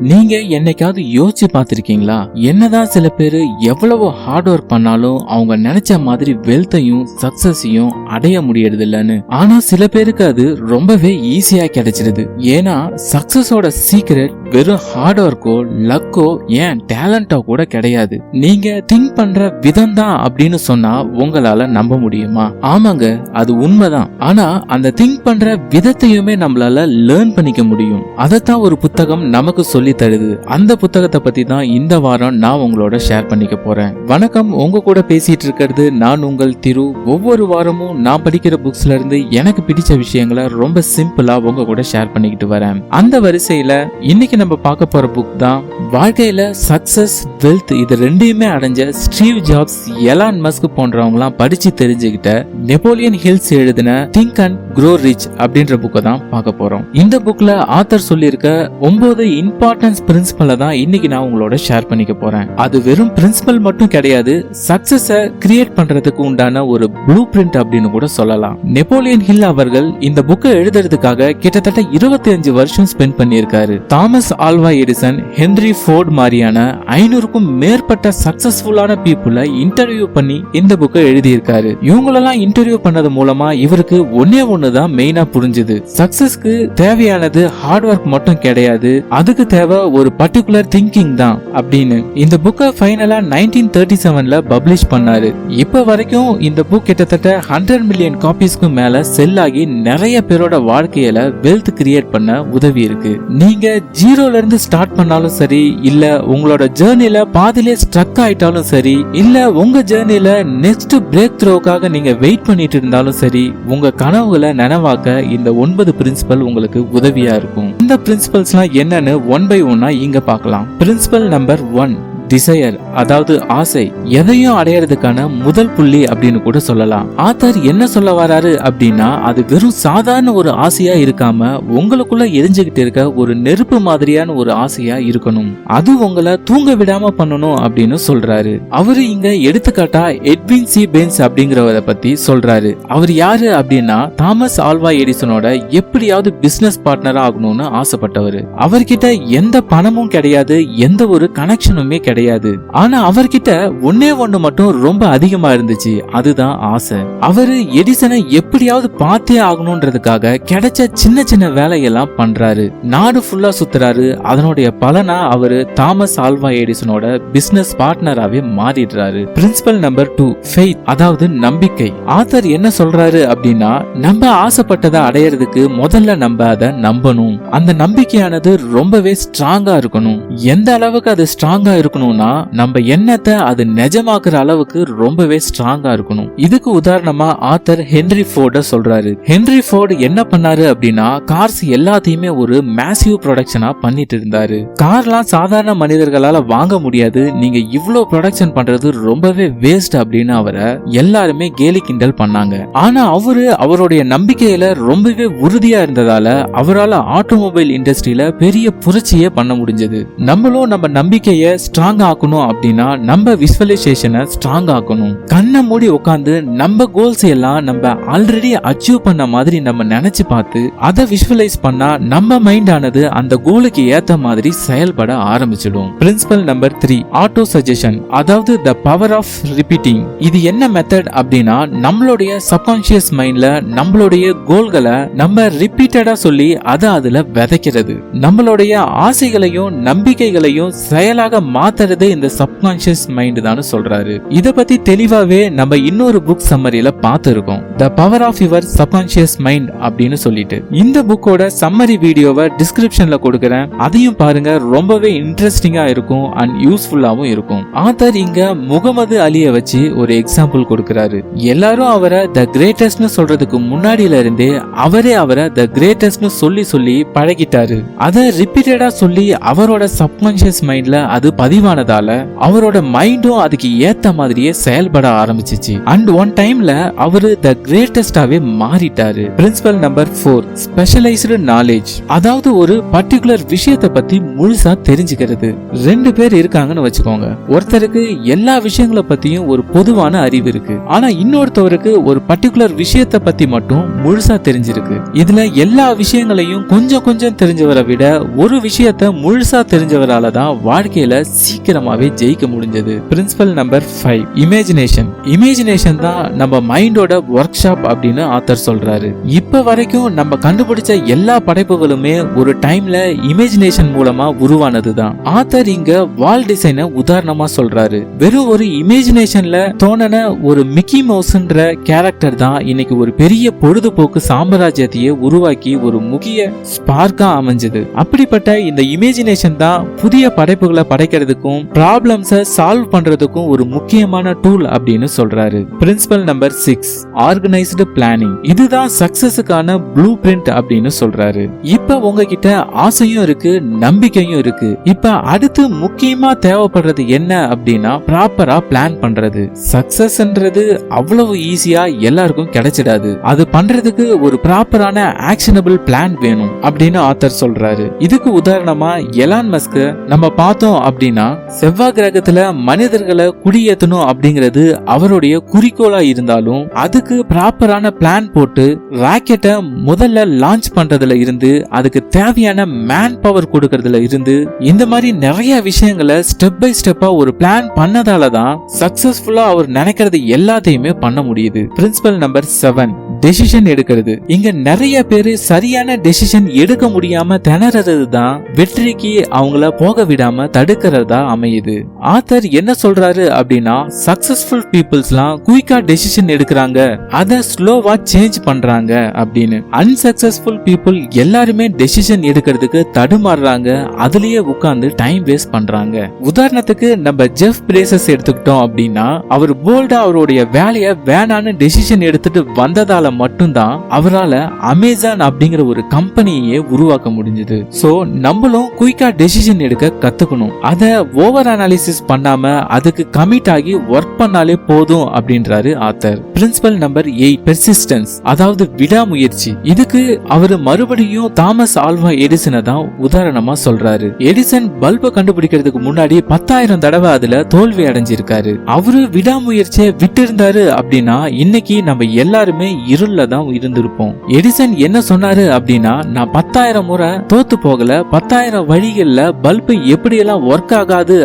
நீங்க என்னைக்காவது யோசிச்சு பார்த்திருக்கீங்களா? என்னதான் சில பேர் எவ்வளவு ஹார்ட் ஒர்க் பண்ணாலும் அவங்க நினைச்ச மாதிரி வெல்த்தையும் சக்சஸையும் அடைய முடியறது இல்லைன்னு ஆனா சில பேருக்கு அது ரொம்பவே ஈஸியா கிடைச்சிருது. ஏன்னா சக்சஸோட சீக்ரெட் வெறும் ஹார்ட் ஒர்க்கோ லக்கோ ஏன் டேலண்டோ கூட கிடையாது. நீங்க திங்க் பண்ற விதம் தான் அப்படின்னு சொன்னா உங்களால நம்ப முடியுமா? ஆமாங்க அது உண்மைதான். ஆனா அந்த திங்க் பண்ற விதத்தையுமே நம்மளால லேர்ன் பண்ணிக்க முடியும். அதைத்தான் ஒரு புத்தகம் நமக்கு சொல்லி தருது அந்த புத்தகத்தை பத்தி தான் இந்த வாரம் நான் உங்களோட ஷேர் பண்ணிக்க போறேன். வணக்கம் உங்க கூட பேசிட்டு இருக்கிறது நான் உங்கள் திரு. ஒவ்வொரு வாரமும் நான் படிக்கிற புக்ஸ்ல இருந்து எனக்கு பிடிச்ச விஷயங்களை ரொம்ப சிம்பிளா உங்க கூட ஷேர் பண்ணிக்கிட்டு வரேன். அந்த வரிசையில இன்னைக்கு நம்ம பார்க்க போற புக் தான் வாழ்க்கையில சக்சஸ் வெல்த் இது ரெண்டையுமே அடைஞ்ச ஸ்டீவ் ஜாப்ஸ் எலான் மஸ்க் போன்றவங்கலாம் படிச்சு தெரிஞ்சுக்கிட்ட நெப்போலியன் ஹில்ஸ் எழுதின திங்க் அண்ட் க்ரோ ரிச் அப்படின்ற புக்கை தான் பார்க்க போறோம். இந்த புக்ல ஆத்தர் சொல்லியிருக்க ஒன்பது இம்பார்ட்டன்ஸ் பிரின்சிபலை தான் இன்னைக்கு நான் உங்களோட ஷேர் பண்ணிக்க போறேன். அது வெறும் பிரின்சிபல் மட்டும் கிடையாது சக்சஸ கிரியேட் பண்றதுக்கு உண்டான ஒரு ப்ளூ பிரிண்ட் அப்படின்னு கூட சொல்லலாம். நெப்போலியன் ஹில் அவர்கள் இந்த புக்கை எழுதுறதுக்காக கிட்டத்தட்ட இருபத்தி அஞ்சு வருஷம் ஸ்பெண்ட் பண்ணியிருக்காரு. Thomas Alva Edison Henry Ford மாதிரியான ஐநூறுக்கும் மேற்பட்ட சக்சஸ்ஃபுல்லான பீப்புளை இன்டர்வியூ பண்ணி இந்த புக்கை எழுதியிருக்காரு. இவங்களெல்லாம் இன்டர்வியூ பண்ணது மூலமா இவருக்கு ஒன்னே ஒண்ணுதான் மெயினா புரிஞ்சுது. சக்சஸ்க்கு தேவையானது ஹார்ட் ஒர்க் மட்டும் கிடையாது அதுக்கு தேவை ஒரு பர்டிகுலர் திங்கிங் தான் அப்படின்னு. இந்த புக்கை ஃபைனலா நைன்டீன் தேர்ட்டி செவன்ல பப்ளிஷ் பண்ணாரு. இப்ப வரைக்கும் இந்த புக் கிட்டத்தட்ட ஹண்ட்ரட் மில்லியன் காப்பீஸ்க்கு மேல செல் ஆகி நிறைய பேரோட வாழ்க்கையில வெல்த் கிரியேட் பண்ண உதவி இருக்கு. நீங்க ஜீரோல இருந்து ஸ்டார்ட் பண்ணாலும் சரி இல்ல உங்களோட ஜேர்னில பாதிலே ஸ்ட்ரக் ஆயிட்டாலும் சரி இல்ல உங்க ஜேர்னில நெக்ஸ்ட் பிரேக் த்ரோக்காக நீங்க வெயிட் பண்ணிட்டு இருந்தாலும் சரி உங்க கனவுகளை நனவாக்க இந்த ஒன்பது பிரின்சிபல் உங்களுக்கு உதவியா இருக்கும். இந்த பிரின்சிபல்ஸ்லாம் என்னன்னு ஒன் பை ஒன்னா இங்க பார்க்கலாம். பிரின்சிபல் நம்பர் ஒன் டிசையர் அதாவது ஆசை எதையும் அடையறதுக்கான முதல் புள்ளி அப்படின்னு கூட சொல்லலாம். ஆத்தர் என்ன சொல்ல வராரு அப்படின்னா அது வெறும் சாதாரண ஒரு ஆசையா இருக்காம உங்களுக்குள்ள எரிஞ்சுகிட்டு இருக்க ஒரு நெருப்பு மாதிரியான ஒரு ஆசையா இருக்கணும். அது உங்களை தூங்க விடாம பண்ணணும் அப்படின்னு சொல்றாரு. அவரு இங்க எடுத்துக்காட்டா எட்வின் சி. பென்ஸ் அப்படிங்கிறவரை பத்தி சொல்றாரு. அவர் யாரு அப்படின்னா தாமஸ் ஆல்வா எடிசனோட எப்படியாவது பிசினஸ் பார்ட்னரா ஆகணும்னு ஆசைப்பட்டவர். அவர்கிட்ட எந்த பணமும் கிடையாது எந்த ஒரு கனெக்ஷனுமே கிடையாது. ஆனா அவர்கிட்ட ஒன்னே ஒண்ணு மட்டும் ரொம்ப அதிகமா இருந்துச்சு. அதுதான் ஆசை. அவரு எடிசனை எப்படியாவது பார்த்தே ஆகணும்ன்றதுக்காக கிடைச்ச சின்ன சின்ன வேலையெல்லாம் பண்றாரு. நாடு ஃபுல்லா சுத்துறாரு. அதனுடைய பலனா அவரு தாமஸ் ஆல்வா எடிசனோட பிசினஸ் பார்ட்னராவே மாறிடுறாரு. பிரின்சிபல் நம்பர் டூ ஃபெய்த் அதாவது நம்பிக்கை. ஆத்தர் என்ன சொல்றாரு அப்படின்னா நம்ம ஆசைப்பட்டதை அடையறதுக்கு முதல்ல நம்ம அதை நம்பணும். அந்த நம்பிக்கையானது ரொம்பவே ஸ்ட்ராங்கா இருக்கணும். எந்த அளவுக்கு அது ஸ்ட்ராங்கா இருக்கணும்னா நம்ம எண்ணத்தை அது நிஜமாக்குற அளவுக்கு ரொம்பவே ஸ்ட்ராங்கா இருக்கணும். இதுக்கு உதாரணமா ஆத்தர் ஹென்ரி ஃபோர்ட சொல்றாரு. ஹென்ரி ஃபோர்டு என்ன பண்ணாரு அப்படின்னா கார்ஸ் எல்லாத்தையுமே ஒரு மேசிவ் ப்ரொடக்ஷனா பண்ணிட்டு இருந்தாரு. கார்லாம் சாதாரண மனிதர்களால வாங்க முடியாது. நீங்க இவ்வளோ ப்ரொடக்ஷன் பண்றது ரொம்பவே வேஸ்ட் அப்படின்னு அவரை எல்லாருமே கேலி கிண்டல் பண்ணாங்க. ஆனா அவரு அவருடைய நம்பிக்கையில ரொம்பவே உறுதியா இருந்ததால அவரால் ஆட்டோமொபைல் இண்டஸ்ட்ரியில பெரிய புரட்சியே பண்ண முடிஞ்சது. நம்மளும் நம்ம நம்பிக்கையை ஸ்ட்ராங் ஆக்கணும் அப்படின்னா நம்ம விஸ்வலைசேஷனை ஸ்ட்ராங் ஆக்கணும். கண்ணை மூடி உட்காந்து நம்ம கோல்ஸ் எல்லாம் நம்ம ஆல்ரெடி அச்சீவ் பண்ண மாதிரி நம்ம நினைச்சு பார்த்து அதை விஷுவலைஸ் பண்ணா நம்ம மைண்ட் ஆனது அந்த கோலுக்கு ஏத்த மாதிரி செயல்பட ஆரம்பிச்சிடும். Principal number three auto suggestion அதாவது த பவர் ஆஃப் ரிப்பீட்டிங் இது என்ன மெத்தட் அப்படின்னா நம்மளுடைய சப்கான்சியஸ் மைண்ட்ல நம்மளுடைய கோல்களை நம்ம ரிப்பீட்டடா சொல்லி அதை அதுல விதைக்கிறது. நம்மளுடைய ஆசைகளையும் நம்பிக்கைகளையும் செயலாக மாத்துறதே இந்த சப்கான்சியஸ் மைண்ட் தான் சொல்றாரு. இத பத்தி தெளிவாவே நம்ம இன்னொரு புக் சம்மரியில பார்த்திருக்கோம். The power of your subconscious mind அப்படின்னு சொல்லிட்டு. இந்த புக்கோட சம்மரி வீடியோவை டிஸ்கிரிப்ஷன்ல கொடுக்கறேன். அதையும் பாருங்க ரொம்பவே இன்ட்ரெஸ்டிங்கா இருக்கும் அண்ட் யூஸ்ஃபுல்லாவும் இருக்கும். ஆத்தர் இங்க முகமது அலியை வச்சு ஒரு எக்ஸாம்பிள் கொடுக்கிறாரு. எல்லாரும் அவரை த கிரேட்டஸ்ட்னு சொல்றதுக்கு முன்னாடியில இருந்தே அவரே அவரை த கிரேட்டஸ்ட்னு சொல்லி சொல்லி பழகிட்டாரு. அதை ரிப்பீட்டடா சொல்லி அவரோட சப்கான்சியஸ் மைண்ட்ல அது பதிவானதால அவரோட மைண்டும் அதுக்கு ஏத்த மாதிரியே செயல்பட ஆரம்பிச்சிச்சு. அண்ட் ஒன் டைம்ல அவரு த கிரேட்டஸ்டாவே மாறிட்டாரு. Principal number four specialised knowledge அதாவது ஒரு பர்டிகுலர் விஷயத்தை பத்தி முழுசா தெரிஞ்சுக்கிறது. ரெண்டு பேர் இருக்காங்கன்னு வச்சுக்கோங்க. ஒருத்தருக்கு எல்லா விஷயங்களை பத்தியும் ஒரு பொதுவான அறிவு இருக்கு. ஆனா இன்னொருத்தவருக்கு ஒரு பர்டிகுலர் விஷயத்தை பத்தி மட்டும் முழுசா தெரிஞ்சிருக்கு. இதுல எல்லா விஷயங்களையும் கொஞ்சம் கொஞ்சம் தெரிஞ்சவரை விட ஒரு விஷயத்த முழுசா தெரிஞ்சவரால தான் வாழ்க்கையில சீக்கிரமாவே ஜெயிக்க முடிஞ்சது. Principle number five imagination imagination தான் நம்ம மைண்டோட ஒர்க் ஷாப் அப்படின்னு ஆத்தர் சொல்றாரு. இப்ப வரைக்கும் நம்ம கண்டுபிடிச்ச எல்லா படைப்புகளுமே ஒரு டைம்ல இமேஜினேஷன் மூலமா உருவானது தான் ஆத்தர் இங்க வால் டிசைனை உதாரணமா சொல்றாரு. வெறும் ஒரு இமேஜினேஷன்ல தோணன ஒரு மிக்கி மவுஸ்ன்ற கேரக்டர் தான் இன்னைக்கு ஒரு பெரிய பொழுதுபோக்கு சாம்ராஜ்யத்தையே உருவாக்கி ஒரு முக்கிய ஸ்பார்க்கா அமைஞ்சது. அப்படிப்பட்ட இந்த இமேஜினேஷன் தான் புதிய படைப்புகளை படைக்கிறதுக்கும் ப்ராப்ளம் ப்ராப்ளம்ஸை சால்வ் பண்றதுக்கும் ஒரு முக்கியமான டூல் அப்படின்னு சொல்றாரு. Principal number six organised planning இதுதான் சக்சஸுக்கான ப்ளூ பிரிண்ட் அப்படின்னு சொல்றாரு. இப்ப உங்ககிட்ட ஆசையும் இருக்கு நம்பிக்கையும் இருக்கு. இப்ப அடுத்து முக்கியமா தேவைப்படுறது என்ன அப்படின்னா ப்ராப்பரா பிளான் பண்றது. சக்சஸ்ன்றது அவ்வளவு ஈஸியா எல்லாருக்கும் கிடைச்சிடாது. அது பண்றதுக்கு ஒரு ப்ராப்பரான ஆக்ஷனபிள் பிளான் வேணும் அப்படின்னு ஆத்தர் சொல்றாரு. இதுக்கு உதாரணமா எலான் மஸ்க் நம்ம பார்த்தோம் அப்படின்னா செவ்வாய் கிரகத்துல மனிதர்களை குடியேற்றணும் அப்படிங்கிறது அவருடைய குறிக்கோளா இருந்தாலும் அதுக்கு ப்ராப்பரான பிளான் போட்டு ராக்கெட்டை முதல்ல லான்ச் பண்றதுல இருந்து அதுக்கு தேவையான மேன் பவர் கொடுக்கறதுல இருந்து இந்த மாதிரி நிறைய விஷயங்களை ஸ்டெப் பை ஸ்டெப்பா ஒரு பிளான் பண்ணதால தான் சக்சஸ்ஃபுல்லா அவர் நினைக்கிறது எல்லாத்தையுமே பண்ண முடியுது. பிரின்சிபல் நம்பர் செவன் டெசிஷன் எடுக்கிறது. இங்க நிறைய பேரு சரியான டெசிஷன் எடுக்க முடியாம திணறது தான் வெற்றிக்கு அவங்கள போக விடாம தடுக்கிறதா அமையுது. ஆத்தர் என்ன சொல்றாரு அப்படின்னா சக்சஸ்ஃபுல் பீப்புள்ஸ்லாம் குயிக்கா டெசிஷன் எடுக்கிறாங்க. அதை ஸ்லோவா சேஞ்ச் பண்றாங்க அப்படின்னு. அன்சக்சஸ்ஃபுல் பீப்புள் எல்லாருமே டெசிஷன் எடுக்கிறதுக்கு தடுமாறுறாங்க. அதுலயே உட்கார்ந்து டைம் வேஸ்ட் பண்றாங்க. உதாரணத்துக்கு நம்ம ஜெஃப் பிரேசஸ் எடுத்துக்கிட்டோம் அப்படின்னா அவர் போல்டா அவருடைய வேலையை வேணான்னு டெசிஷன் எடுத்துட்டு வந்ததால மட்டும்தான் அவரால் அமேசான் அப்படிங்கிற ஒரு கம்பெனியே உருவாக்க முடிஞ்சது. சோ நம்மளும் குயிக்கா டெசிஷன் எடுக்க கத்துக்கணும். அத ஓவர் அனாலிசிஸ் பண்ணாம அதுக்கு கமிட் ஆகி ஒர்க் பண்ணாலே போதும் அப்படின்றாரு author. Principal number eight persistence அதாவது விடாமுயற்சி. இதுக்கு அவரு மறுபடியும் தாமஸ் ஆல்வா எடிசனை தான் உதாரணமா சொல்றாரு. எடிசன் பல்பை கண்டுபிடிக்கிறதுக்கு முன்னாடி பத்தாயிரம் தடவை அதுல தோல்வி அடைஞ்சிருக்காரு. அவரு விடாமுயற்சியை விட்டு இருந்தாரு அப்படின்னா இன்னைக்கு நம்ம எல்லாருமே இருள்ல தான் இருந்திருப்போம். எடிசன் என்ன சொன்னாரு அப்படின்னா நான் பத்தாயிரம் முறை தோத்து போகல பத்தாயிரம் வழிகள்ல பல்பு எப்படியெல்லாம் ஒர்க் ஆகாது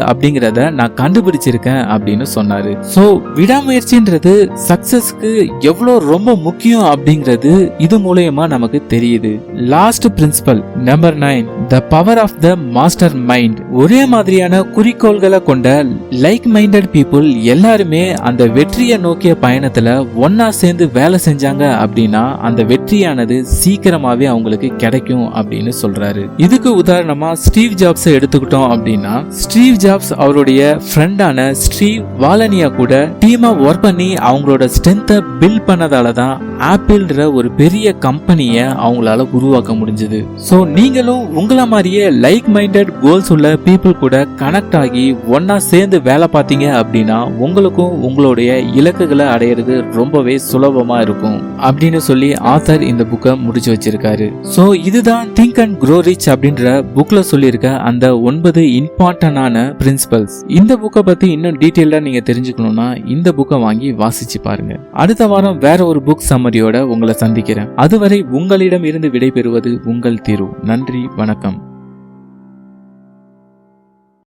அப்படிங்கறத நான் கண்டுபிடிச்சிருக்கேன் அப்படின்னு சொன்னாரு. சோ விடாமுயற்சின்றது சக்சஸ்க்கு எவ்வளவு ரொம்ப முக்கியம் அப்படிங்கிறது இது மூலயமா நமக்கு தெரியுது. Last principal number nine the power of the master mind ஒரே மாதிரியான குறிக்கோள்களை கொண்ட லைக் மைண்டட் பீப்புள் எல்லாருமே அந்த வெற்றியை நோக்கிய பயணத்துல ஒன்னா சேர்ந்து வேலை செஞ்சாங்க அப்படின்னா அந்த வெற்றியானது சீக்கிரமாவே அவங்களுக்கு கிடைக்கும் அப்படின்னு சொல்றாரு. இதுக்கு உதாரணமா ஸ்டீவ் ஜாப்ஸ் எடுத்துக்கிட்டோம் அப்படின்னா ஸ்டீவ் ஜாப்ஸ் அவர் அவருடைய ஃப்ரெண்டான ஸ்டீவ் வாலனியா கூட டீமா ஒர்க் பண்ணி அவங்களோட ஸ்ட்ரென்த்தை பில்ட் பண்ணதால தான் ஆப்பிள்ன்ற ஒரு பெரிய கம்பெனியை அவங்களால உருவாக்க முடிஞ்சது. ஸோ நீங்களும் உங்களை மாதிரியே லைக் மைண்டட் கோல்ஸ் உள்ள பீப்புள் கூட கனெக்ட் ஆகி ஒன்னா சேர்ந்து வேலை பார்த்தீங்க அப்படின்னா உங்களுக்கும் உங்களுடைய இலக்குகளை அடையிறது ரொம்பவே சுலபமா இருக்கும் அப்படின்னு சொல்லி ஆத்தர் இந்த புக்கை முடிச்சு வச்சிருக்காரு. ஸோ இதுதான் திங்க் அண்ட் க்ரோ ரிச் அப்படின்ற புக்ல சொல்லியிருக்க அந்த ஒன்பது இம்பார்ட்டன்டான பிரின்சிபல்ஸ் இந்த புக்கை பத்தி இன்னும் டீட்டெயிலாக நீங்க தெரிஞ்சுக்கணும்னா இந்த புக்கை வாங்கி வாசிச்சு பாருங்க. அடுத்த வாரம் வேற ஒரு புக் சம்மரியோட உங்களை சந்திக்கிறேன். அதுவரை உங்களிடம் இருந்து விடைபெறுவது உங்கள் தீர்வு நன்றி வணக்கம்.